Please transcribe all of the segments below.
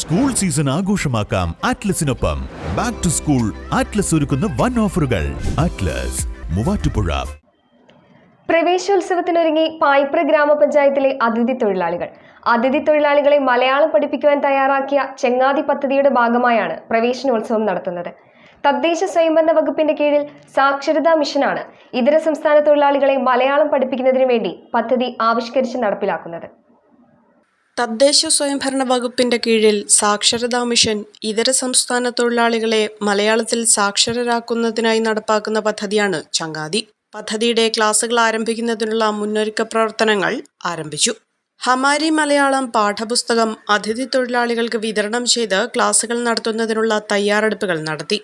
School season ആഘോഷമാക്കാം ആറ്റ്ലസിനൊപ്പം back to school Atlas ഒരുക്കുന്ന വൺ ഓഫറുകൾ ആറ്റ്ലസ് മൂവാറ്റുപുഴ. പ്രവേശോത്സവത്തിനൊരുങ്ങി പായ്പ്ര ഗ്രാമപഞ്ചായത്തിലെ അതിഥി തൊഴിലാളികൾ. അതിഥി തൊഴിലാളികളെ മലയാളം പഠിപ്പിക്കുവാൻ തയ്യാറാക്കിയ ചെങ്ങാതി പദ്ധതിയുടെ ഭാഗമായാണ് പ്രവേശനോത്സവം നടത്തുന്നത്. തദ്ദേശ സ്വയംഭരണ വകുപ്പിന്റെ കീഴിൽ സാക്ഷരതാ മിഷനാണ് ഇതര സംസ്ഥാന തൊഴിലാളികളെ മലയാളം പഠിപ്പിക്കുന്നതിനു വേണ്ടി പദ്ധതി ആവിഷ്കരിച്ച് നടപ്പിലാക്കുന്നത്. തദ്ദേശ സ്വയംഭരണ വകുപ്പിന്റെ കീഴിൽ സാക്ഷരതാ മിഷൻ ഇതര സംസ്ഥാന തൊഴിലാളികളെ മലയാളത്തിൽ സാക്ഷരരാക്കുന്നതിനായി നടപ്പാക്കുന്ന പദ്ധതിയാണ് ചങ്ങാതി. പദ്ധതിയുടെ ക്ലാസുകൾ ആരംഭിക്കുന്നതിനുള്ള മുന്നൊരുക്ക പ്രവർത്തനങ്ങൾ ആരംഭിച്ചു. ഹമാരി മലയാളം പാഠപുസ്തകം അതിഥി തൊഴിലാളികൾക്ക് വിതരണം ചെയ്ത് ക്ലാസുകൾ നടത്തുന്നതിനുള്ള തയ്യാറെടുപ്പുകൾ നടത്തി.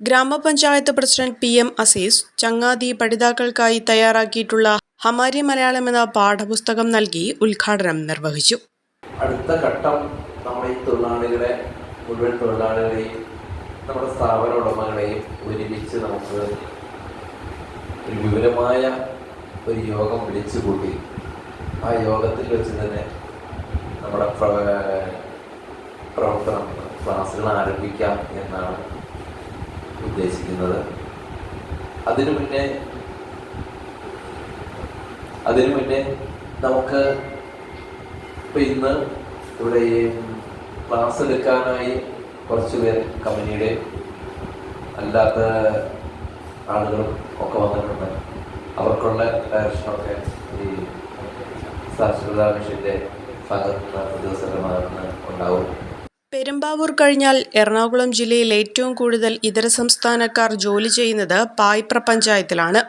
ഗ്രാമപഞ്ചായത്ത് പ്രസിഡന്റ് പി എം അസീസ് ചങ്ങാതി പഠിതാക്കൾക്കായി തയ്യാറാക്കിയിട്ടുള്ള ഹമാരി മലയാളം എന്ന പാഠപുസ്തകം നൽകി ഉദ്ഘാടനം നിർവഹിച്ചു. അടുത്ത ഘട്ടം നമ്മുടെ ഈ തൊഴിലാളികളെ മുഴുവൻ തൊഴിലാളികളെയും നമ്മുടെ സ്ഥാപന ഉടമകളെയും ഒരുമിച്ച് നമുക്ക് ഒരു വിപുലമായ ഒരു യോഗം വിളിച്ചു കൂട്ടി ആ യോഗത്തിൽ വെച്ച് തന്നെ നമ്മുടെ പ്ര- പ്രവർത്തനം ക്ലാസ്സുകൾ ആരംഭിക്കാം എന്നാണ് ഉദ്ദേശിക്കുന്നത്. അതിനു മുന്നേ അതിനു മുന്നേ നമുക്ക് ഇപ്പൊ ഇന്ന് ഇവിടെ ക്ലാസ് എടുക്കാനായി കുറച്ച് പേർ കമ്പനിയുടെ അല്ലാത്ത ആളുകളും ഒക്കെ വന്നിട്ടുണ്ട്. അവർക്കുള്ള ഡയറക്ഷനൊക്കെ ഈ സാക്ഷരതാ മിഷന്റെ ഭാഗത്ത് നിന്ന് ഉദ്യോഗസ്ഥരുടെ ഉണ്ടാവും. പെരുമ്പാവൂർ കഴിഞ്ഞാൽ എറണാകുളം ജില്ലയിൽ ഏറ്റവും കൂടുതൽ ഇതര സംസ്ഥാനക്കാർ ജോലി ചെയ്യുന്നത് പായ്പ്ര പഞ്ചായത്തിലാണ്.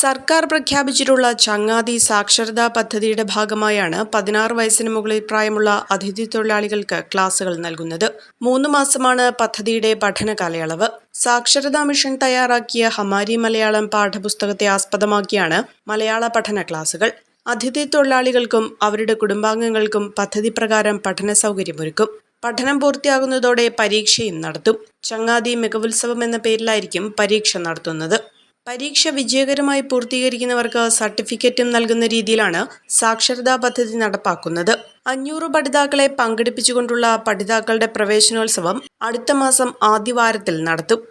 സർക്കാർ പ്രഖ്യാപിച്ചിട്ടുള്ള ചങ്ങാതി സാക്ഷരതാ പദ്ധതിയുടെ ഭാഗമായാണ് പതിനാറ് വയസ്സിന് മുകളിൽ പ്രായമുള്ള അതിഥി തൊഴിലാളികൾക്ക് ക്ലാസുകൾ നൽകുന്നത്. മൂന്ന് മാസമാണ് പദ്ധതിയുടെ പഠന കാലയളവ്. സാക്ഷരതാ മിഷൻ തയ്യാറാക്കിയ ഹമാരി മലയാളം പാഠപുസ്തകത്തെ ആസ്പദമാക്കിയാണ് മലയാള പഠന ക്ലാസുകൾ. അതിഥി തൊഴിലാളികൾക്കും അവരുടെ കുടുംബാംഗങ്ങൾക്കും പദ്ധതി പ്രകാരം പഠന സൗകര്യമൊരുക്കും. പഠനം പൂർത്തിയാകുന്നതോടെ പരീക്ഷയും നടത്തും. ചങ്ങാതി മികവുത്സവം എന്ന പേരിലായിരിക്കും പരീക്ഷ നടത്തുന്നത്. പരീക്ഷ വിജയകരമായി പൂർത്തീകരിക്കുന്നവർക്ക് സർട്ടിഫിക്കറ്റും നൽകുന്ന രീതിയിലാണ് സാക്ഷരതാ പദ്ധതി നടപ്പാക്കുന്നത്. അഞ്ഞൂറ് പഠിതാക്കളെ പങ്കെടുപ്പിച്ചുകൊണ്ടുള്ള പഠിതാക്കളുടെ പ്രവേശനോത്സവം അടുത്ത മാസം ആദ്യവാരത്തിൽ നടത്തും.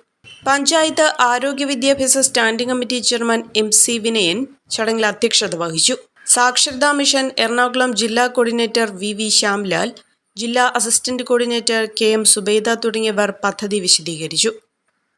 പഞ്ചായത്ത് ആരോഗ്യ വിദ്യാഭ്യാസ standing committee chairman M C Vinayan ചടങ്ങിൽ അധ്യക്ഷത വഹിച്ചു. സാക്ഷരതാ മിഷൻ എറണാകുളം ജില്ലാ കോർഡിനേറ്റർ വി വി ശ്യാംലാൽ ജില്ലാ assistant coordinator K M Zubaida തുടങ്ങിയവർ പദ്ധതി വിശദീകരിച്ചു.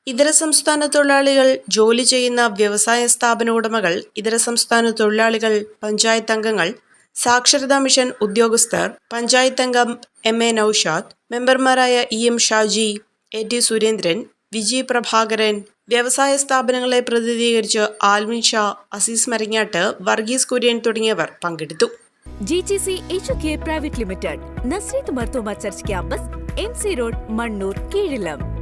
ഇതര സംസ്ഥാന തൊഴിലാളികൾ ജോലി ചെയ്യുന്ന വ്യവസായ സ്ഥാപന ഉടമകൾ ഇതര സംസ്ഥാന തൊഴിലാളികൾ പഞ്ചായത്ത് അംഗങ്ങൾ സാക്ഷരതാ മിഷൻ ഉദ്യോഗസ്ഥർ പഞ്ചായത്ത് അംഗം എം എ നൌഷാദ് മെമ്പർമാരായ E M Shaji A T Surendran Viji Prabhakaran വ്യവസായ സ്ഥാപനങ്ങളെ പ്രതിനിധീകരിച്ച് ആൽവിൻ ഷാ അസീസ് മരങ്ങാട്ട് വർഗീസ് കുര്യൻ തുടങ്ങിയവർ പങ്കെടുത്തു. GGC H K private limited Nazareth Marthoma church campus M C road Mannur Keezhilam